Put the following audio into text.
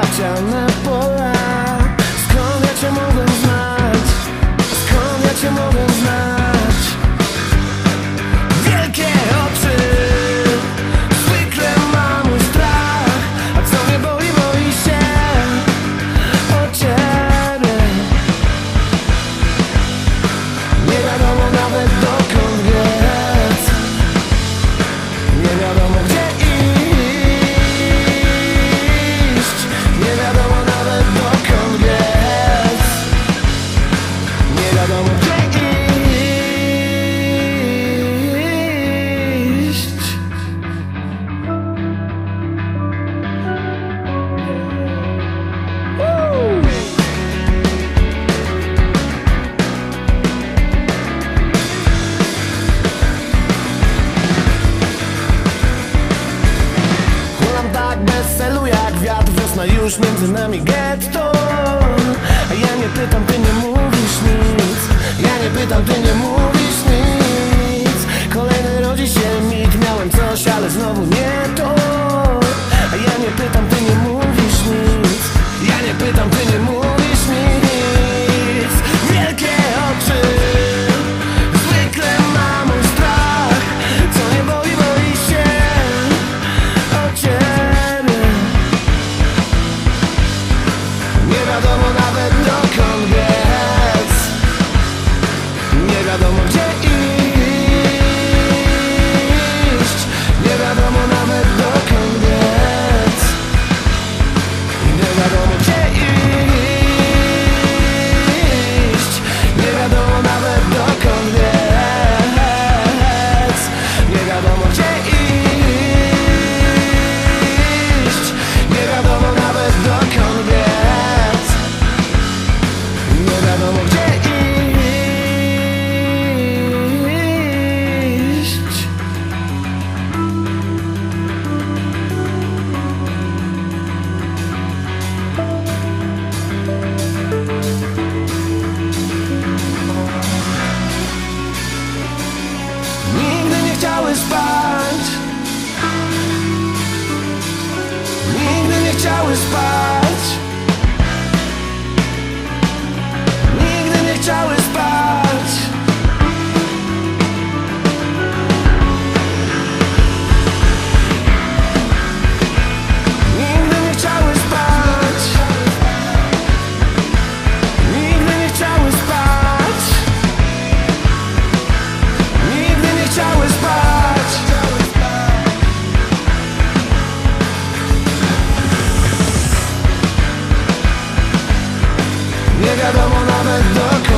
하잖아. mogą tak bez celu jak już między nami getto. A ja nie pytam, ty nie mów. Ja nie pytam, ty nie mów mirada always by Nie wiadomo nawet dokładnie